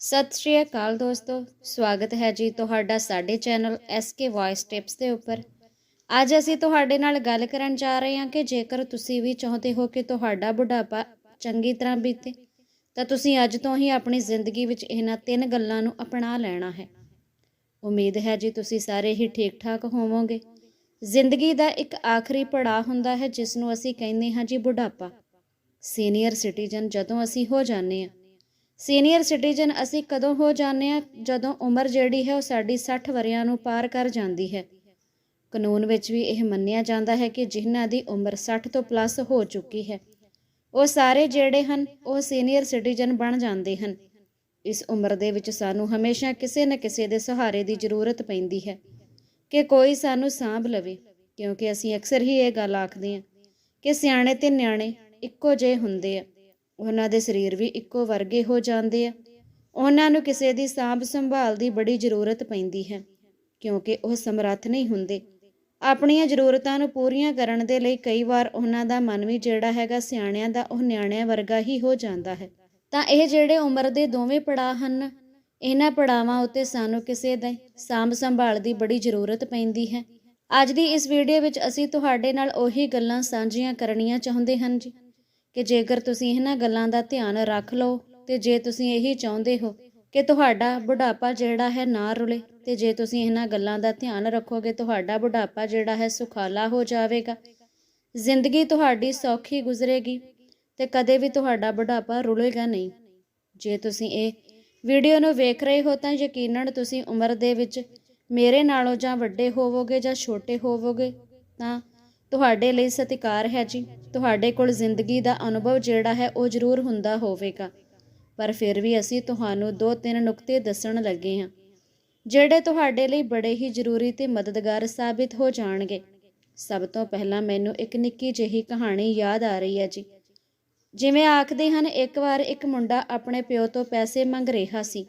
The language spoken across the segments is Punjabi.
ਸਤਿ ਸ਼੍ਰੀ ਅਕਾਲ ਦੋਸਤੋ, ਸਵਾਗਤ ਹੈ ਜੀ ਤੁਹਾਡਾ ਸਾਡੇ ਚੈਨਲ SK ਵੌਇਸ ਟਿਪਸ ਦੇ ਉੱਪਰ। ਅੱਜ ਅਸੀਂ ਤੁਹਾਡੇ ਨਾਲ ਗੱਲ ਕਰਨ ਜਾ ਰਹੇ ਹਾਂ ਕਿ ਜੇਕਰ ਤੁਸੀਂ ਵੀ ਚਾਹੁੰਦੇ ਹੋ ਕਿ ਤੁਹਾਡਾ ਬੁਢਾਪਾ ਚੰਗੀ ਤਰ੍ਹਾਂ ਬੀਤੇ, ਤਾਂ ਤੁਸੀਂ ਅੱਜ ਤੋਂ ਹੀ ਆਪਣੀ ਜ਼ਿੰਦਗੀ ਵਿੱਚ ਇਹਨਾਂ ਤਿੰਨ ਗੱਲਾਂ ਨੂੰ ਅਪਣਾ ਲੈਣਾ ਹੈ। ਉਮੀਦ ਹੈ ਜੀ ਤੁਸੀਂ ਸਾਰੇ ਹੀ ਠੀਕ ਠਾਕ ਹੋਵੋਗੇ। ਜ਼ਿੰਦਗੀ ਦਾ ਇੱਕ ਆਖਰੀ ਪੜਾਅ ਹੁੰਦਾ ਹੈ, ਜਿਸ ਨੂੰ ਅਸੀਂ ਕਹਿੰਦੇ ਹਾਂ ਜੀ ਬੁਢਾਪਾ। ਸੀਨੀਅਰ ਸਿਟੀਜ਼ਨ ਜਦੋਂ ਅਸੀਂ ਹੋ ਜਾਂਦੇ ਹਾਂ ਸੀਨੀਅਰ ਸਿਟੀਜ਼ਨ ਅਸੀਂ ਕਦੋਂ ਹੋ ਜਾਂਦੇ ਹਾਂ? ਜਦੋਂ ਉਮਰ ਜਿਹੜੀ ਹੈ ਉਹ ਸਾਡੀ 60 ਵਰਿਆਂ ਨੂੰ ਪਾਰ ਕਰ ਜਾਂਦੀ ਹੈ। ਕਾਨੂੰਨ ਵਿੱਚ ਵੀ ਇਹ ਮੰਨਿਆ ਜਾਂਦਾ ਹੈ ਕਿ ਜਿਨ੍ਹਾਂ ਦੀ ਉਮਰ 60 ਤੋਂ ਪਲੱਸ ਹੋ ਚੁੱਕੀ ਹੈ, ਉਹ ਸਾਰੇ ਜਿਹੜੇ ਹਨ, ਉਹ ਸੀਨੀਅਰ ਸਿਟੀਜ਼ਨ ਬਣ ਜਾਂਦੇ ਹਨ। ਇਸ ਉਮਰ ਦੇ ਵਿੱਚ ਸਾਨੂੰ ਹਮੇਸ਼ਾ ਕਿਸੇ ਨਾ ਕਿਸੇ ਦੇ ਸਹਾਰੇ ਦੀ ਜ਼ਰੂਰਤ ਪੈਂਦੀ ਹੈ ਕਿ ਕੋਈ ਸਾਨੂੰ ਸਾਂਭ ਲਵੇ, ਕਿਉਂਕਿ ਅਸੀਂ ਅਕਸਰ ਹੀ ਇਹ ਗੱਲ ਆਖਦੇ ਹਾਂ ਕਿ ਸਿਆਣੇ ਤੇ ਨਿਆਣੇ ਇੱਕੋ ਜਿਹੇ ਹੁੰਦੇ ਆ। ਉਹਨਾਂ ਦੇ ਸਰੀਰ ਵੀ ਇੱਕੋ ਵਰਗੇ ਹੋ ਜਾਂਦੇ ਆ। ਉਹਨਾਂ ਨੂੰ ਕਿਸੇ ਦੀ ਸਾਂਭ ਸੰਭਾਲ ਦੀ ਬੜੀ ਜ਼ਰੂਰਤ ਪੈਂਦੀ ਹੈ, ਕਿਉਂਕਿ ਉਹ ਸਮਰੱਥ ਨਹੀਂ ਹੁੰਦੇ। ਆਪਣੀਆਂ ਜ਼ਰੂਰਤਾਂ ਨੂੰ ਪੂਰੀਆਂ ਕਰਨ ਦੇ ਲਈ ਕਈ ਵਾਰ ਉਹਨਾਂ ਦਾ ਮਨ ਵੀ ਜਿਹੜਾ ਹੈਗਾ ਸਿਆਣਿਆਂ ਦਾ, ਉਹ ਨਿਆਣਿਆਂ ਵਰਗਾ ਹੀ ਹੋ ਜਾਂਦਾ ਹੈ। ਤਾਂ ਇਹ ਜਿਹੜੇ ਉਮਰ ਦੇ ਦੋਵੇਂ ਪੜਾਅ ਹਨ, ਇਹਨਾਂ ਪੜਾਵਾਂ ਉੱਤੇ ਸਾਨੂੰ ਕਿਸੇ ਦੇ ਸਾਂਭ ਸੰਭਾਲ ਦੀ ਬੜੀ ਜ਼ਰੂਰਤ ਪੈਂਦੀ ਹੈ। ਅੱਜ ਦੀ ਇਸ ਵੀਡੀਓ ਵਿੱਚ ਅਸੀਂ ਤੁਹਾਡੇ ਨਾਲ ਉਹੀ ਗੱਲਾਂ ਸਾਂਝੀਆਂ ਕਰਨੀਆਂ ਚਾਹੁੰਦੇ ਹਨ ਜੀ। ਕਿ ਜੇਕਰ ਤੁਸੀਂ ਇਹਨਾਂ ਗੱਲਾਂ ਦਾ ਧਿਆਨ ਰੱਖ ਲਓ ਤੇ ਜੇ ਤੁਸੀਂ ਇਹੀ ਚਾਹੁੰਦੇ ਹੋ ਕਿ ਤੁਹਾਡਾ ਬੁਢਾਪਾ ਜਿਹੜਾ ਹੈ ਨਾ ਰੁਲੇ ਤੇ ਜੇ ਤੁਸੀਂ ਇਹਨਾਂ ਗੱਲਾਂ ਦਾ ਧਿਆਨ ਰੱਖੋਗੇ, ਤੁਹਾਡਾ ਬੁਢਾਪਾ ਜਿਹੜਾ ਹੈ ਸੁਖਾਲਾ ਹੋ ਜਾਵੇਗਾ। ਜ਼ਿੰਦਗੀ ਤੁਹਾਡੀ ਸੌਖੀ ਗੁਜ਼ਰੇਗੀ ਤੇ ਕਦੇ ਵੀ ਤੁਹਾਡਾ ਬੁਢਾਪਾ ਰੁਲੇਗਾ ਨਹੀਂ। ਜੇ ਤੁਸੀਂ ਇਹ ਵੀਡੀਓ ਨੂੰ ਵੇਖ ਰਹੇ ਹੋ ਤਾਂ ਯਕੀਨਨ ਤੁਸੀਂ ਉਮਰ ਦੇ ਵਿੱਚ ਮੇਰੇ ਨਾਲੋਂ ਜਾਂ ਵੱਡੇ ਹੋਵੋਗੇ ਜਾਂ ਛੋਟੇ ਹੋਵੋਗੇ ਤਾਂ ਤੁਹਾਡੇ ਲਈ ਸਤਿਕਾਰ ਹੈ ਜੀ। ਤੁਹਾਡੇ ਕੋਲ ਜ਼ਿੰਦਗੀ ਦਾ ਅਨੁਭਵ ਜਿਹੜਾ ਹੈ, ਉਹ ਜ਼ਰੂਰ ਹੁੰਦਾ ਹੋਵੇਗਾ। ਪਰ ਫਿਰ ਵੀ ਅਸੀਂ ਤੁਹਾਨੂੰ ਦੋ ਤਿੰਨ ਨੁਕਤੇ ਦੱਸਣ ਲੱਗੇ ਹਾਂ। ਜਿਹੜੇ ਤੁਹਾਡੇ ਲਈ ਬੜੇ ਹੀ ਜ਼ਰੂਰੀ ਤੇ ਮਦਦਗਾਰ ਸਾਬਿਤ ਹੋ ਜਾਣਗੇ। ਸਭ ਤੋਂ ਪਹਿਲਾਂ ਮੈਨੂੰ ਇੱਕ ਨਿੱਕੀ ਜਿਹੀ ਕਹਾਣੀ ਯਾਦ ਆ ਰਹੀ ਹੈ ਜੀ। ਜਿਵੇਂ ਆਖਦੇ ਹਨ, ਇੱਕ ਵਾਰ ਇੱਕ ਮੁੰਡਾ ਆਪਣੇ ਪਿਓ ਤੋਂ ਪੈਸੇ ਮੰਗ ਰਿਹਾ ਸੀ।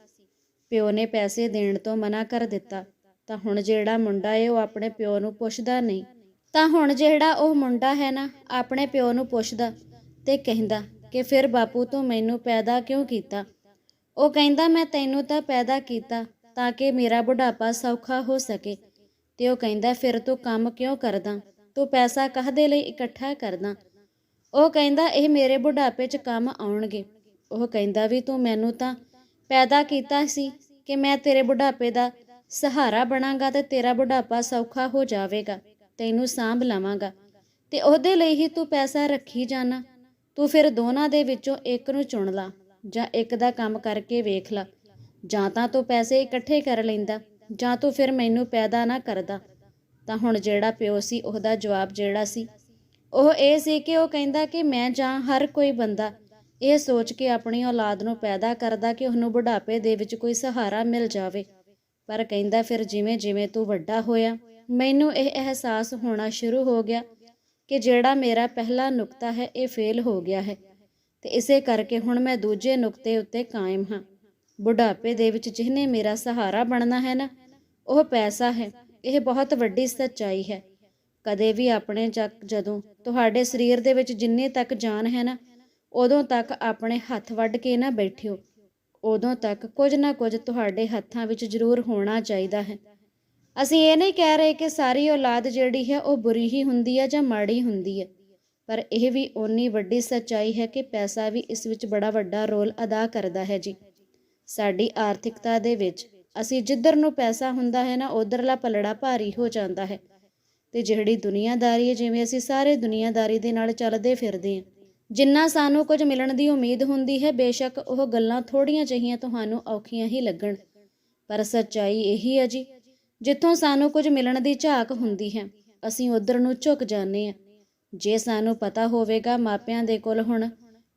ਪਿਓ ਨੇ ਪੈਸੇ ਦੇਣ ਤੋਂ ਮਨਾ ਕਰ ਦਿੱਤਾ। ਤਾਂ ਹੁਣ ਜਿਹੜਾ ਮੁੰਡਾ ਏ ਉਹ ਆਪਣੇ ਪਿਓ ਨੂੰ ਪੁੱਛਦਾ ਨਹੀਂ। ਤਾਂ ਹੁਣ ਜਿਹੜਾ ਉਹ ਮੁੰਡਾ ਹੈ ਨਾ, ਆਪਣੇ ਪਿਓ ਨੂੰ ਪੁੱਛਦਾ ਤੇ ਕਹਿੰਦਾ ਕਿ ਫਿਰ ਬਾਪੂ ਤੂੰ ਮੈਨੂੰ ਪੈਦਾ ਕਿਉਂ ਕੀਤਾ? ਉਹ ਕਹਿੰਦਾ, ਮੈਂ ਤੈਨੂੰ ਤਾਂ ਪੈਦਾ ਕੀਤਾ ਤਾਂ ਕਿ ਮੇਰਾ ਬੁਢਾਪਾ ਸੌਖਾ ਹੋ ਸਕੇ। ਤੇ ਉਹ ਕਹਿੰਦਾ, ਫਿਰ ਤੂੰ ਕੰਮ ਕਿਉਂ ਕਰਦਾ? ਤੂੰ ਪੈਸਾ ਕਾਹਦੇ ਲਈ ਇਕੱਠਾ ਕਰਦਾ? ਉਹ ਕਹਿੰਦਾ, ਇਹ ਮੇਰੇ ਬੁਢਾਪੇ 'ਚ ਕੰਮ ਆਉਣਗੇ। ਉਹ ਕਹਿੰਦਾ, ਵੀ ਤੂੰ ਮੈਨੂੰ ਤਾਂ ਪੈਦਾ ਕੀਤਾ ਸੀ ਕਿ ਮੈਂ ਤੇਰੇ ਬੁਢਾਪੇ ਦਾ ਸਹਾਰਾ ਬਣਾਂਗਾ ਤੇ ਤੇਰਾ ਬੁਢਾਪਾ ਸੌਖਾ ਹੋ ਜਾਵੇਗਾ। ਤੈਨੂੰ ਸਾਂਭ ਲਵਾਂਗਾ। ਤੇ ਉਹਦੇ ਲਈ ਹੀ ਤੂੰ ਪੈਸਾ ਰੱਖੀ ਜਾਣਾ। ਤੂੰ ਫਿਰ ਦੋਨਾਂ ਦੇ ਵਿੱਚੋਂ ਇੱਕ ਨੂੰ ਚੁਣ ਲਾ ਜਾਂ ਇੱਕ ਦਾ ਕੰਮ ਕਰਕੇ ਵੇਖ ਲਾ। ਜਾਂ ਤਾਂ ਤੂੰ ਪੈਸੇ ਇਕੱਠੇ ਕਰ ਲੈਂਦਾ ਜਾਂ ਤੂੰ ਫਿਰ ਮੈਨੂੰ ਪੈਦਾ ਨਾ ਕਰਦਾ। ਤਾਂ ਹੁਣ ਜਿਹੜਾ ਪਿਓ ਸੀ, ਉਹਦਾ ਜਵਾਬ ਜਿਹੜਾ ਸੀ, ਉਹ ਇਹ ਸੀ ਕਿ ਉਹ ਕਹਿੰਦਾ ਕਿ ਮੈਂ ਜਾਂ ਹਰ ਕੋਈ ਬੰਦਾ ਇਹ ਸੋਚ ਕੇ ਆਪਣੀ ਔਲਾਦ ਨੂੰ ਪੈਦਾ ਕਰਦਾ ਕਿ ਉਹਨੂੰ ਬੁਢਾਪੇ ਦੇ ਵਿੱਚ ਕੋਈ ਸਹਾਰਾ ਮਿਲ ਜਾਵੇ। ਪਰ ਕਹਿੰਦਾ ਫਿਰ ਜਿਵੇਂ ਜਿਵੇਂ ਤੂੰ ਵੱਡਾ ਹੋਇਆ ਮੈਨੂੰ ਇਹ ਅਹਿਸਾਸ ਹੋਣਾ ਸ਼ੁਰੂ ਹੋ ਗਿਆ ਕਿ ਜਿਹੜਾ ਮੇਰਾ ਪਹਿਲਾ ਨੁਕਤਾ ਹੈ, ਇਹ ਫੇਲ ਹੋ ਗਿਆ ਹੈ। ਤੇ ਇਸੇ ਕਰਕੇ ਹੁਣ ਮੈਂ ਦੂਜੇ ਨੁਕਤੇ ਉੱਤੇ ਕਾਇਮ ਹਾਂ। ਬੁਢਾਪੇ ਦੇ ਵਿੱਚ ਜਿਹਨੇ ਮੇਰਾ ਸਹਾਰਾ ਬਣਨਾ ਹੈ ਨਾ, ਉਹ ਪੈਸਾ ਹੈ। ਇਹ ਬਹੁਤ ਵੱਡੀ ਸੱਚਾਈ ਹੈ। ਕਦੇ ਵੀ ਆਪਣੇ ਜਦ- ਜਦੋਂ ਤੁਹਾਡੇ ਸਰੀਰ ਦੇ ਵਿੱਚ ਜਿੰਨੇ ਤੱਕ ਜਾਨ ਹੈ ਨਾ, ਉਦੋਂ ਤੱਕ ਆਪਣੇ ਹੱਥ ਵੱਢ ਕੇ ਨਾ ਬੈਠਿਓ। ਉਦੋਂ ਤੱਕ ਕੁਝ ਨਾ ਕੁਝ ਤੁਹਾਡੇ ਹੱਥਾਂ ਵਿੱਚ ਜ਼ਰੂਰ ਹੋਣਾ ਚਾਹੀਦਾ ਹੈ। ਅਸੀਂ ਇਹ ਨਹੀਂ ਕਹਿ ਰਹੇ ਕਿ ਸਾਰੀ ਔਲਾਦ ਜਿਹੜੀ ਹੈ ਉਹ ਬੁਰੀ ਹੀ ਹੁੰਦੀ ਹੈ ਜਾਂ ਮਾੜੀ ਹੁੰਦੀ ਹੈ, ਪਰ ਇਹ ਵੀ ਓਨੀ ਵੱਡੀ ਸੱਚਾਈ ਹੈ ਕਿ ਪੈਸਾ ਵੀ ਇਸ ਵਿੱਚ ਬੜਾ ਵੱਡਾ ਰੋਲ ਅਦਾ ਕਰਦਾ ਹੈ ਜੀ। ਸਾਡੀ ਆਰਥਿਕਤਾ ਦੇ ਵਿੱਚ ਅਸੀਂ ਜਿੱਧਰ ਨੂੰ ਪੈਸਾ ਹੁੰਦਾ ਹੈ ਨਾ ਉਧਰਲਾ ਪਲੜਾ ਭਾਰੀ ਹੋ ਜਾਂਦਾ ਹੈ ਤੇ ਜਿਹੜੀ ਦੁਨੀਆਦਾਰੀ ਹੈ, ਜਿਵੇਂ ਅਸੀਂ ਸਾਰੇ ਦੁਨੀਆਦਾਰੀ ਦੇ ਨਾਲ ਚੱਲਦੇ ਫਿਰਦੇ ਹਾਂ, ਜਿੰਨਾ ਸਾਨੂੰ ਕੁਝ ਮਿਲਣ ਦੀ ਉਮੀਦ ਹੁੰਦੀ ਹੈ, ਬੇਸ਼ੱਕ ਉਹ ਗੱਲਾਂ ਥੋੜੀਆਂ ਜਿਹੀਆਂ ਤੁਹਾਨੂੰ ਔਖੀਆਂ ਹੀ ਲੱਗਣ, ਪਰ ਸੱਚਾਈ ਇਹੀ ਹੈ ਜੀ ਜਿੱਥੋਂ ਸਾਨੂੰ ਕੁਝ ਮਿਲਣ ਦੀ ਝਾਕ ਹੁੰਦੀ ਹੈ, ਅਸੀਂ ਉਧਰ ਨੂੰ ਝੁਕ ਜਾਂਦੇ ਹਾਂ। ਜੇ ਸਾਨੂੰ ਪਤਾ ਹੋਵੇਗਾ ਮਾਪਿਆਂ ਦੇ ਕੋਲ ਹੁਣ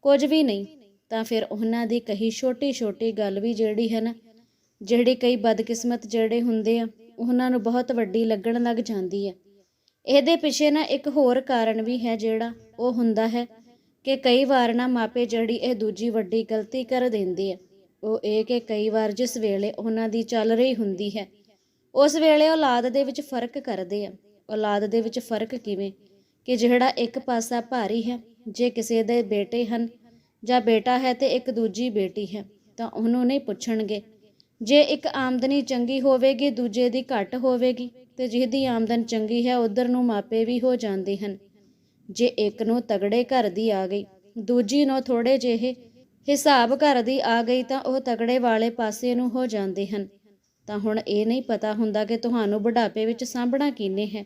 ਕੁਝ ਵੀ ਨਹੀਂ, ਤਾਂ ਫਿਰ ਉਹਨਾਂ ਦੀ ਕਹੀ ਛੋਟੀ-ਛੋਟੀ ਗੱਲ ਵੀ ਜਿਹੜੀ ਹੈ ਨਾ, ਜਿਹੜੀ ਕਈ ਬਦਕਿਸਮਤ ਜਿਹੜੇ ਹੁੰਦੇ ਆ, ਉਹਨਾਂ ਨੂੰ ਬਹੁਤ ਵੱਡੀ ਲੱਗਣ ਲੱਗ ਜਾਂਦੀ ਹੈ। ਇਹਦੇ ਪਿੱਛੇ ਨਾ ਇੱਕ ਹੋਰ ਕਾਰਨ ਵੀ ਹੈ ਜਿਹੜਾ ਉਹ ਹੁੰਦਾ ਹੈ ਕਿ ਕਈ ਵਾਰ ਨਾ ਮਾਪੇ ਜਿਹੜੀ ਇਹ ਦੂਜੀ ਵੱਡੀ ਗਲਤੀ ਕਰ ਦਿੰਦੇ ਆ। ਉਹ ਇਹ ਕਿ ਕਈ ਵਾਰ ਜਿਸ ਵੇਲੇ ਉਹਨਾਂ ਦੀ ਚੱਲ ਰਹੀ ਹੁੰਦੀ ਹੈ ਉਸ ਵੇਲੇ ਔਲਾਦ ਦੇ ਵਿੱਚ ਫ਼ਰਕ ਕਰਦੇ ਆ। ਔਲਾਦ ਦੇ ਵਿੱਚ ਫ਼ਰਕ ਕਿਵੇਂ? ਕਿ ਜਿਹੜਾ ਇੱਕ ਪਾਸਾ ਭਾਰੀ ਹੈ, ਜੇ ਕਿਸੇ ਦੇ ਬੇਟੇ ਹਨ ਜਾਂ ਬੇਟਾ ਹੈ ਤੇ ਇੱਕ ਦੂਜੀ ਬੇਟੀ ਹੈ, ਤਾਂ ਉਹਨੂੰ ਨਹੀਂ ਪੁੱਛਣਗੇ। ਜੇ ਇੱਕ ਆਮਦਨੀ ਚੰਗੀ ਹੋਵੇਗੀ, ਦੂਜੇ ਦੀ ਘੱਟ ਹੋਵੇਗੀ, ਤੇ ਜਿਹਦੀ ਆਮਦਨ ਚੰਗੀ ਹੈ, ਉਧਰ ਨੂੰ ਮਾਪੇ ਵੀ ਹੋ ਜਾਂਦੇ ਹਨ। ਜੇ ਇੱਕ ਨੂੰ ਤਗੜੇ ਘਰ ਦੀ ਆ ਗਈ, ਦੂਜੀ ਨੂੰ ਥੋੜੇ ਜਿਹੇ ਹਿਸਾਬ ਘਰ ਦੀ ਆ ਗਈ, ਤਾਂ ਉਹ ਤਗੜੇ ਵਾਲੇ ਪਾਸੇ ਨੂੰ ਹੋ ਜਾਂਦੇ ਹਨ। ਤਾਂ ਹੁਣ ਇਹ ਨਹੀਂ ਪਤਾ ਹੁੰਦਾ ਕਿ ਤੁਹਾਨੂੰ ਬੁਢਾਪੇ ਵਿੱਚ ਸਾਂਭਣਾ ਕਿੰਨੇ ਹੈ।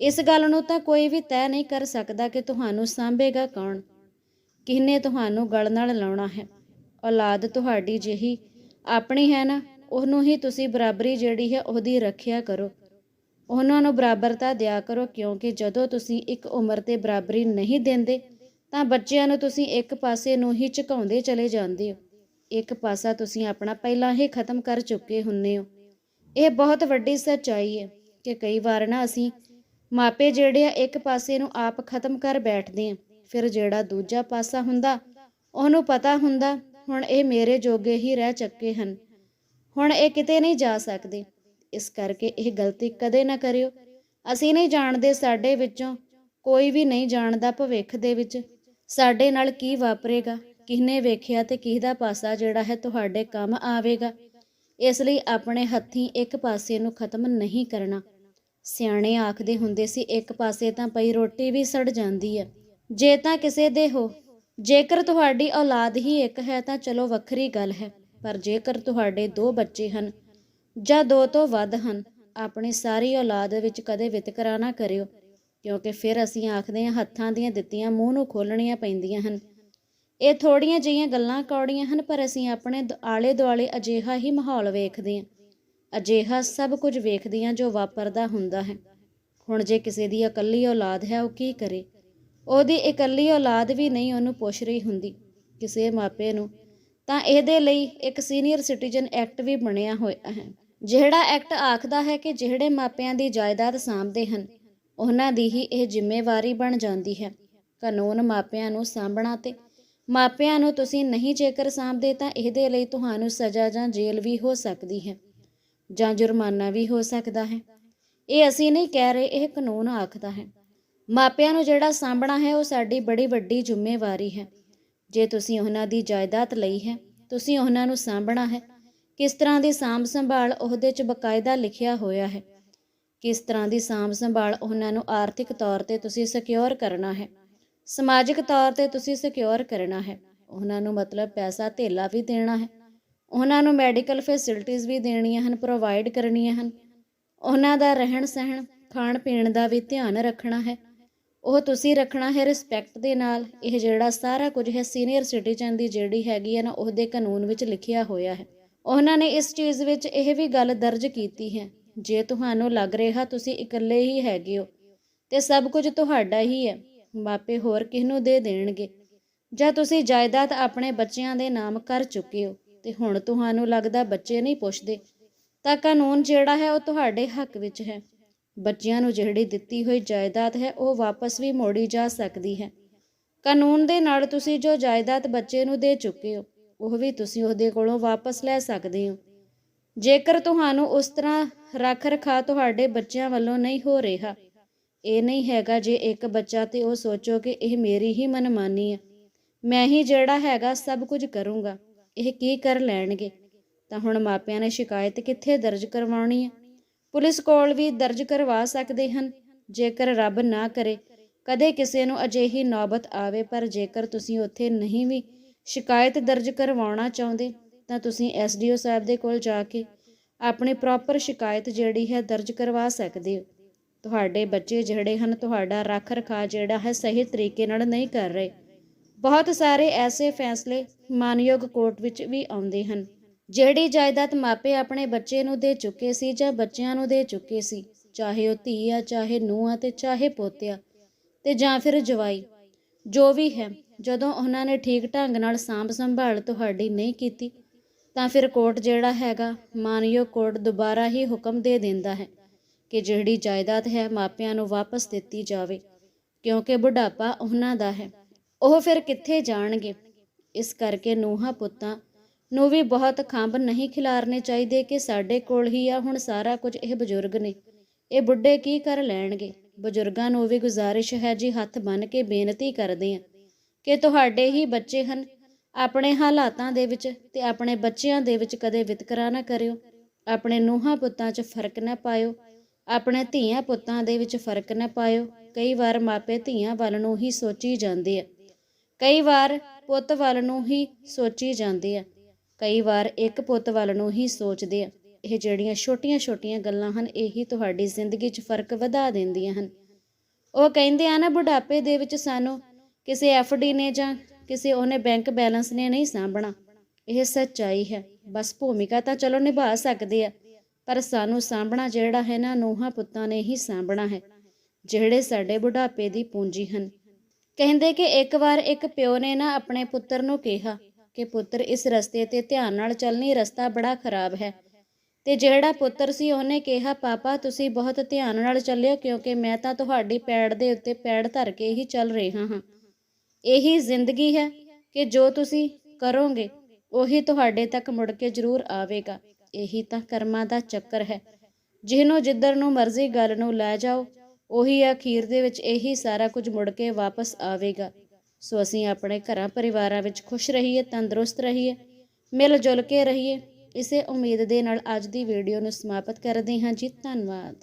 ਇਸ ਗੱਲ ਨੂੰ ਤਾਂ ਕੋਈ ਵੀ ਤੈਅ ਨਹੀਂ ਕਰ ਸਕਦਾ ਕਿ ਤੁਹਾਨੂੰ ਸਾਂਭੇਗਾ ਕੌਣ। ਕਿਹਨੇ ਤੁਹਾਨੂੰ ਗਲ ਨਾਲ ਲਾਉਣਾ ਹੈ। ਔਲਾਦ ਤੁਹਾਡੀ ਜਿਹੀ ਆਪਣੀ ਹੈ ਨਾ, ਉਹਨੂੰ ਹੀ ਤੁਸੀਂ ਬਰਾਬਰੀ ਜਿਹੜੀ ਹੈ ਉਹਦੀ ਰੱਖਿਆ ਕਰੋ। ਉਹਨਾਂ ਨੂੰ ਬਰਾਬਰਤਾ ਦਿਆ ਕਰੋ ਕਿਉਂਕਿ ਜਦੋਂ ਤੁਸੀਂ ਇੱਕ ਉਮਰ ਤੇ ਬਰਾਬਰੀ ਨਹੀਂ ਦਿੰਦੇ, ਤਾਂ ਬੱਚਿਆਂ ਨੂੰ ਤੁਸੀਂ ਇੱਕ ਪਾਸੇ ਨੂੰ ਹੀ ਝੁਕਾਉਂਦੇ ਚਲੇ ਜਾਂਦੇ ਹੋ। ਇੱਕ ਪਾਸਾ ਤੁਸੀਂ ਆਪਣਾ ਪਹਿਲਾਂ ਹੀ ਖਤਮ ਕਰ ਚੁੱਕੇ ਹੁੰਨੇ ਹੋ। ਇਹ ਬਹੁਤ ਵੱਡੀ ਸੱਚਾਈ ਹੈ ਕਿ ਕਈ ਵਾਰ ਨਾ ਅਸੀਂ ਮਾਪੇ ਜਿਹੜੇ ਆ, ਇੱਕ ਪਾਸੇ ਨੂੰ ਆਪ ਖਤਮ ਕਰ ਬੈਠਦੇ ਆ ਫਿਰ ਜਿਹੜਾ ਦੂਜਾ ਪਾਸਾ ਹੁੰਦਾ, ਉਹਨੂੰ ਪਤਾ ਹੁੰਦਾ, ਹੁਣ ਇਹ ਮੇਰੇ ਜੋਗੇ ਹੀ ਰਹਿ ਚੱਕੇ ਹਨ। ਹੁਣ ਇਹ ਕਿਤੇ ਨਹੀਂ ਜਾ ਸਕਦੇ। ਇਸ ਕਰਕੇ ਇਹ ਗਲਤੀ ਕਦੇ ਨਾ ਕਰਿਓ। ਅਸੀਂ ਨਹੀਂ ਜਾਣਦੇ ਸਾਡੇ ਵਿੱਚੋਂ, ਕੋਈ ਵੀ ਨਹੀਂ ਜਾਣਦਾ ਭਵਿੱਖ ਦੇ ਵਿੱਚ, ਸਾਡੇ ਨਾਲ ਕੀ ਵਾਪਰੇਗਾ। ਕਿਹਨੇ ਵੇਖਿਆ ਤੇ ਕਿਹਦਾ ਪਾਸਾ ਜਿਹੜਾ ਹੈ ਤੁਹਾਡੇ ਕੰਮ ਆਵੇਗਾ? ਇਸ ਲਈ ਆਪਣੇ ਹੱਥੀਂ ਇੱਕ ਪਾਸੇ ਨੂੰ ਖਤਮ ਨਹੀਂ ਕਰਨਾ। ਸਿਆਣੇ ਆਖਦੇ ਹੁੰਦੇ ਸੀ, ਇੱਕ ਪਾਸੇ ਤਾਂ ਪਈ ਰੋਟੀ ਵੀ ਸੜ ਜਾਂਦੀ ਹੈ। ਜੇ ਤਾਂ ਕਿਸੇ ਦੇ ਹੋ। ਜੇਕਰ ਤੁਹਾਡੀ ਔਲਾਦ ਹੀ ਇੱਕ ਹੈ ਤਾਂ ਚਲੋ ਵੱਖਰੀ ਗੱਲ ਹੈ, ਪਰ ਜੇਕਰ ਤੁਹਾਡੇ ਦੋ ਬੱਚੇ ਹਨ ਜਾਂ ਦੋ ਤੋਂ ਵੱਧ ਹਨ, ਆਪਣੀ ਸਾਰੀ ਔਲਾਦ ਵਿੱਚ ਕਦੇ ਵਿਤਕਰਾ ਨਾ ਕਰਿਓ, ਕਿਉਂਕਿ ਫਿਰ ਅਸੀਂ ਆਖਦੇ ਹਾਂ ਹੱਥਾਂ ਦੀਆਂ ਦਿੱਤੀਆਂ ਮੂੰਹ ਨੂੰ ਖੋਲਣੀਆਂ ਪੈਂਦੀਆਂ ਹਨ। ਇਹ ਥੋੜੀਆਂ ਜਿਹੀਆਂ ਗੱਲਾਂ ਕੌੜੀਆਂ ਹਨ, ਪਰ ਅਸੀਂ ਆਪਣੇ ਦ- ਆਲੇ ਦੁਆਲੇ ਅਜਿਹਾ ਹੀ ਮਾਹੌਲ ਵੇਖਦੇ ਹਾਂ। ਅਜਿਹਾ ਸਭ ਕੁਝ ਵੇਖਦੇ ਹਾਂ ਜੋ ਵਾਪਰਦਾ ਹੁੰਦਾ ਹੈ। ਹੁਣ ਜੇ ਕਿਸੇ ਦੀ ਇਕੱਲੀ ਔਲਾਦ ਹੈ, ਉਹ ਕੀ ਕਰੇ? ਉਹਦੀ ਇਕੱਲੀ ਔਲਾਦ ਵੀ ਨਹੀਂ, ਉਹਨੂੰ ਪੁੱਛ ਰਹੀ ਹੁੰਦੀ ਕਿਸੇ ਮਾਪੇ ਨੂੰ। ਤਾਂ ਇਹਦੇ ਲਈ ਇੱਕ ਸੀਨੀਅਰ ਸਿਟੀਜ਼ਨ ਐਕਟ ਵੀ ਬਣਿਆ ਹੋਇਆ ਹੈ, ਜਿਹੜਾ ਐਕਟ ਆਖਦਾ ਹੈ ਕਿ ਜਿਹੜੇ ਮਾਪਿਆਂ ਦੀ ਜਾਇਦਾਦ ਸਾਂਭਦੇ ਹਨ, ਉਹਨਾਂ ਦੀ ਹੀ ਇਹ ਜ਼ਿੰਮੇਵਾਰੀ ਬਣ ਜਾਂਦੀ ਹੈ। ਕਾਨੂੰਨ ਮਾਪਿਆਂ ਨੂੰ ਸਾਂਭਣਾ ਤੇ ਮਾਪਿਆਂ ਨੂੰ ਤੁਸੀਂ ਨਹੀਂ ਜੇਕਰ ਸਾਂਭਦੇ ਤਾਂ ਇਹਦੇ ਲਈ ਤੁਹਾਨੂੰ ਸਜ਼ਾ ਜਾਂ ਜੇਲ੍ਹ ਵੀ ਹੋ ਸਕਦੀ ਹੈ, ਜਾਂ ਜੁਰਮਾਨਾ ਵੀ ਹੋ ਸਕਦਾ ਹੈ। ਇਹ ਅਸੀਂ ਨਹੀਂ ਕਹਿ ਰਹੇ, ਇਹ ਕਾਨੂੰਨ ਆਖਦਾ ਹੈ। ਮਾਪਿਆਂ ਨੂੰ ਜਿਹੜਾ ਸਾਂਭਣਾ ਹੈ, ਉਹ ਸਾਡੀ ਬੜੀ ਵੱਡੀ ਜ਼ਿੰਮੇਵਾਰੀ ਹੈ। ਜੇ ਤੁਸੀਂ ਉਹਨਾਂ ਦੀ ਜਾਇਦਾਦ ਲਈ ਹੈ, ਤੁਸੀਂ ਉਹਨਾਂ ਨੂੰ ਸਾਂਭਣਾ ਹੈ। ਕਿਸ ਤਰ੍ਹਾਂ ਦੀ ਸਾਂਭ ਸੰਭਾਲ ਉਹਦੇ 'ਚ ਬਕਾਇਦਾ ਲਿਖਿਆ ਹੋਇਆ ਹੈ। ਕਿਸ ਤਰ੍ਹਾਂ ਦੀ ਸਾਂਭ ਸੰਭਾਲ ਉਹਨਾਂ ਨੂੰ ਆਰਥਿਕ ਤੌਰ ਤੇ ਤੁਸੀਂ ਸਿਕਿਉਰ ਕਰਨਾ ਹੈ। ਸਮਾਜਿਕ ਤੌਰ ਤੇ ਤੁਸੀਂ ਸਿਕਿਉਰ ਕਰਨਾ ਹੈ। ਉਹਨਾਂ ਨੂੰ ਮਤਲਬ ਪੈਸਾ ਧੇਲਾ ਵੀ ਦੇਣਾ ਹੈ। ਉਹਨਾਂ ਨੂੰ ਮੈਡੀਕਲ ਫੈਸਿਲਿਟੀਆਂ ਵੀ ਦੇਣੀਆਂ ਹਨ ਪ੍ਰੋਵਾਈਡ ਕਰਨੀਆਂ ਹਨ। ਉਹਨਾਂ ਦਾ ਰਹਿਣ ਸਹਿਣ, ਖਾਣ ਪੀਣ ਦਾ ਵੀ ਧਿਆਨ ਰੱਖਣਾ ਹੈ। ਉਹ ਤੁਸੀਂ ਰੱਖਣਾ ਹੈ ਰਿਸਪੈਕਟ ਦੇ ਨਾਲ। ਇਹ ਜਿਹੜਾ ਸਾਰਾ ਕੁਝ ਹੈ ਸੀਨੀਅਰ ਸਿਟੀਜ਼ਨ ਦੀ ਜਿਹੜੀ ਹੈਗੀ ਹੈ ਨਾ, ਉਹਦੇ ਕਾਨੂੰਨ ਵਿੱਚ ਲਿਖਿਆ ਹੋਇਆ ਹੈ। ਉਹਨਾਂ ਨੇ ਇਸ ਚੀਜ਼ ਵਿੱਚ ਇਹ ਵੀ ਗੱਲ ਦਰਜ ਕੀਤੀ ਹੈ, ਜੇ ਤੁਹਾਨੂੰ ਲੱਗ ਰਿਹਾ ਤੁਸੀਂ ਇਕੱਲੇ ਹੀ ਹੈਗੇ ਹੋ, ਤੇ ਸਭ ਕੁਝ ਤੁਹਾਡਾ ਹੀ ਹੈ। ਮਾਪੇ ਹੋਰ ਕਿਸ ਨੂੰ ਦੇ ਦੇਣਗੇ? ਜਾਂ ਤੁਸੀਂ ਜਾਇਦਾਦ ਆਪਣੇ ਬੱਚਿਆਂ ਦੇ ਨਾਮ ਕਰ ਚੁੱਕੇ ਹੋ ਤੇ ਹੁਣ ਤੁਹਾਨੂੰ ਲੱਗਦਾ ਬੱਚੇ ਨਹੀਂ ਪੁੱਛਦੇ? ਤਾਂ ਕਾਨੂੰਨ ਜਿਹੜਾ ਹੈ ਉਹ ਤੁਹਾਡੇ ਹੱਕ ਵਿੱਚ ਹੈ। ਬੱਚਿਆਂ ਨੂੰ ਜਿਹੜੀ ਦਿੱਤੀ ਹੋਈ ਜਾਇਦਾਦ ਹੈ, ਉਹ ਵਾਪਸ ਵੀ ਮੋੜੀ ਜਾ ਸਕਦੀ ਹੈ। ਕਾਨੂੰਨ ਦੇ ਨਾਲ ਤੁਸੀਂ ਜੋ ਜਾਇਦਾਦ ਬੱਚੇ ਨੂੰ ਦੇ ਚੁੱਕੇ ਹੋ, ਉਹ ਵੀ ਤੁਸੀਂ ਉਹਦੇ ਕੋਲੋਂ ਵਾਪਸ ਲੈ ਸਕਦੇ ਹੋ। ਜੇਕਰ ਤੁਹਾਨੂੰ ਉਸ ਤਰ੍ਹਾਂ ਰੱਖ ਰਖਾ ਤੁਹਾਡੇ ਬੱਚਿਆਂ ਵੱਲੋਂ ਨਹੀਂ ਹੋ ਰਿਹਾ ਇਹ ਨਹੀਂ ਹੈਗਾ ਜੇ ਇੱਕ ਬੱਚਾ ਤੇ ਉਹ ਸੋਚੋ ਕਿ ਇਹ ਮੇਰੀ ਹੀ ਮਨਮਾਨੀ ਹੈ। ਮੈਂ ਹੀ ਜਿਹੜਾ ਹੈਗਾ ਸਭ ਕੁਝ ਕਰੂੰਗਾ। ਇਹ ਕੀ ਕਰ ਲੈਣਗੇ? ਤਾਂ ਹੁਣ ਮਾਪਿਆਂ ਨੇ ਸ਼ਿਕਾਇਤ ਕਿੱਥੇ ਦਰਜ ਕਰਵਾਉਣੀ ਹੈ? ਪੁਲਿਸ ਕੋਲ ਵੀ ਦਰਜ ਕਰਵਾ ਸਕਦੇ ਹਨ। ਜੇਕਰ ਰੱਬ ਨਾ ਕਰੇ, ਕਦੇ ਕਿਸੇ ਨੂੰ ਅਜਿਹੀ ਨੌਬਤ ਆਵੇ, ਪਰ ਜੇਕਰ ਤੁਸੀਂ ਉੱਥੇ ਨਹੀਂ ਵੀ ਸ਼ਿਕਾਇਤ ਦਰਜ ਕਰਵਾਉਣਾ ਚਾਹੁੰਦੇ, ਤਾਂ ਤੁਸੀਂ ਐਸਡੀਓ ਸਾਹਿਬ ਦੇ ਕੋਲ ਜਾ ਕੇ ਆਪਣੀ ਪ੍ਰੋਪਰ ਸ਼ਿਕਾਇਤ ਜਿਹੜੀ ਹੈ ਦਰਜ ਕਰਵਾ ਸਕਦੇ ਹੋ। ਤੁਹਾਡੇ ਬੱਚੇ ਜਿਹੜੇ ਹਨ, ਤੁਹਾਡਾ ਰੱਖ ਰਖਾ ਜਿਹੜਾ ਹੈ, ਸਹੀ ਤਰੀਕੇ ਨਾਲ ਨਹੀਂ ਕਰ ਰਹੇ। ਬਹੁਤ ਸਾਰੇ ਐਸੇ ਫੈਸਲੇ ਮਾਨਯੋਗ ਕੋਰਟ ਵਿੱਚ ਵੀ ਆਉਂਦੇ ਹਨ, ਜਿਹੜੀ ਜਾਇਦਾਦ ਮਾਪੇ ਆਪਣੇ ਬੱਚੇ ਨੂੰ ਦੇ ਚੁੱਕੇ ਸੀ ਜਾਂ ਬੱਚਿਆਂ ਨੂੰ ਦੇ ਚੁੱਕੇ ਸੀ, ਚਾਹੇ ਉਹ ਧੀ ਆ, ਚਾਹੇ ਨੂੰਹ ਆ ਤੇ ਚਾਹੇ ਪੋਤਿਆ ਤੇ ਜਾਂ ਫਿਰ ਜਵਾਈ। ਜੋ ਵੀ ਹੈ, ਜਦੋਂ ਉਹਨਾਂ ਨੇ ਠੀਕ ਢੰਗ ਨਾਲ ਸਾਂਭ ਸੰਭਾਲ ਤੁਹਾਡੀ ਨਹੀਂ ਕੀਤੀ, ਤਾਂ ਫਿਰ ਕੋਰਟ ਜਿਹੜਾ ਹੈਗਾ, ਮਾਨਯੋਗ ਕੋਰਟ ਦੁਬਾਰਾ ਹੀ ਹੁਕਮ ਦੇ ਦਿੰਦਾ ਹੈ। ਕਿ ਜਿਹੜੀ ਜਾਇਦਾਦ ਹੈ ਮਾਪਿਆਂ ਨੂੰ ਵਾਪਸ ਦਿੱਤੀ ਜਾਵੇ, ਕਿਉਂਕਿ ਬੁਢਾਪਾ ਉਹਨਾਂ ਦਾ ਹੈ। ਉਹ ਫਿਰ ਕਿੱਥੇ ਜਾਣਗੇ? ਇਸ ਕਰਕੇ ਨੂੰਹਾਂ ਪੁੱਤਾਂ ਨੂੰ ਵੀ ਬਹੁਤ ਖੰਭ ਨਹੀਂ ਖਿਲਾਰਨੇ ਚਾਹੀਦੇ ਕਿ ਸਾਡੇ ਕੋਲ ਹੀ ਆ, ਹੁਣ ਸਾਰਾ ਕੁਝ ਇਹ ਬਜ਼ੁਰਗ ਨੇ। ਇਹ ਬੁੱਢੇ ਕੀ ਕਰ ਲੈਣਗੇ? ਬਜ਼ੁਰਗਾਂ ਨੂੰ ਵੀ ਗੁਜ਼ਾਰਿਸ਼ ਹੈ ਜੀ, ਹੱਥ ਬੰਨ ਕੇ ਬੇਨਤੀ ਕਰਦੇ ਆ ਕਿ ਤੁਹਾਡੇ ਹੀ ਬੱਚੇ ਹਨ, ਆਪਣੇ ਹਾਲਾਤਾਂ ਦੇ ਵਿੱਚ ਤੇ ਆਪਣੇ ਬੱਚਿਆਂ ਦੇ ਵਿੱਚ ਕਦੇ ਵਿਤਕਰਾ ਨਾ ਕਰਿਓ। ਆਪਣੇ ਨੂੰਹਾਂ ਪੁੱਤਾਂ 'ਚ ਫ਼ਰਕ ਨਾ ਪਾਇਓ। ਆਪਣੇ ਧੀਆਂ ਪੁੱਤਾਂ ਦੇ ਵਿੱਚ ਫ਼ਰਕ ਨਾ ਪਾਇਓ। ਕਈ ਵਾਰ ਮਾਪੇ ਧੀਆਂ ਵੱਲ ਨੂੰ ਹੀ ਸੋਚੀ ਜਾਂਦੇ ਆ। ਕਈ ਵਾਰ ਪੁੱਤ ਵੱਲ ਨੂੰ ਹੀ ਸੋਚੀ ਜਾਂਦੇ ਆ। ਕਈ ਵਾਰ ਇੱਕ ਪੁੱਤ ਵੱਲ ਨੂੰ ਹੀ ਸੋਚਦੇ ਆ। ਇਹ ਜਿਹੜੀਆਂ ਛੋਟੀਆਂ-ਛੋਟੀਆਂ ਗੱਲਾਂ ਹਨ, ਇਹੀ ਤੁਹਾਡੀ ਜ਼ਿੰਦਗੀ 'ਚ ਫ਼ਰਕ ਵਧਾ ਦਿੰਦੀਆਂ ਹਨ। ਉਹ ਕਹਿੰਦੇ ਆ ਨਾ, ਬੁਢਾਪੇ ਦੇ ਵਿੱਚ ਸਾਨੂੰ ਕਿਸੇ ਡੀ ਨੇ ਜਾਂ ਕਿਸੇ ਉਹਨੇ ਬੈਂਕ ਬੈਲੈਂਸ ਨੇ ਨਹੀਂ ਸਾਂਭਣਾ। ਇਹ ਸੱਚਾਈ ਹੈ। ਬਸ ਭੂਮਿਕਾ ਤਾਂ ਚਲੋ ਨਿਭਾ ਸਕਦੇ ਆ। ਪਰ ਸਾਨੂੰ ਸਾਂਭਣਾ ਜਿਹੜਾ ਹੈ ਨਾ, ਨੂਹਾਂ ਪੁੱਤਾਂ ਨੇ ਹੀ ਸਾਂਭਣਾ ਹੈ, ਜਿਹੜੇ ਸਾਡੇ ਬੁਢਾਪੇ ਦੀ ਪੂੰਜੀ ਹਨ। ਕਹਿੰਦੇ ਕਿ ਇੱਕ ਵਾਰ ਇੱਕ ਪਿਓ ਨੇ ਨਾ ਆਪਣੇ ਪੁੱਤਰ ਨੂੰ ਕਿਹਾ ਕਿ ਪੁੱਤਰ, ਇਸ ਰਸਤੇ ਤੇ ਧਿਆਨ ਨਾਲ ਚੱਲਣੀ ਰਸਤਾ ਬੜਾ ਖਰਾਬ ਹੈ। ਤੇ ਜਿਹੜਾ ਪੁੱਤਰ ਸੀ, ਉਹਨੇ ਕਿਹਾ, ਪਾਪਾ, ਤੁਸੀਂ ਬਹੁਤ ਧਿਆਨ ਨਾਲ ਚੱਲਿਓ, ਕਿਉਂਕਿ ਮੈਂ ਤਾਂ ਤੁਹਾਡੀ ਪੈੜ ਦੇ ਉੱਤੇ ਪੈੜ ਧਰ ਕੇ ਹੀ ਚੱਲ ਰਿਹਾ ਹਾਂ। ਇਹੀ ਜ਼ਿੰਦਗੀ ਹੈ ਕਿ ਜੋ ਤੁਸੀਂ ਕਰੋਗੇ, ਉਹੀ ਤੁਹਾਡੇ ਤੱਕ ਮੁੜ ਕੇ ਜ਼ਰੂਰ ਆਵੇਗਾ। ਇਹੀ ਤਾਂ ਕਰਮਾਂ ਦਾ ਚੱਕਰ ਹੈ। ਜਿਹਨੂੰ ਜਿੱਧਰ ਨੂੰ ਮਰਜ਼ੀ ਗੱਲ ਨੂੰ ਲੈ ਜਾਓ, ਉਹੀ ਅਖੀਰ ਦੇ ਵਿੱਚ ਇਹੀ ਸਾਰਾ ਕੁਝ ਮੁੜ ਕੇ ਵਾਪਸ ਆਵੇਗਾ। ਸੋ ਅਸੀਂ ਆਪਣੇ ਘਰਾਂ ਪਰਿਵਾਰਾਂ ਵਿੱਚ ਖੁਸ਼ ਰਹੀਏ, ਤੰਦਰੁਸਤ ਰਹੀਏ, ਮਿਲ ਜੁਲ ਕੇ ਰਹੀਏ, ਇਸੇ ਉਮੀਦ ਦੇ ਨਾਲ ਅੱਜ ਦੀ ਵੀਡੀਓ ਨੂੰ ਸਮਾਪਤ ਕਰਦੇ ਹਾਂ ਜੀ। ਧੰਨਵਾਦ।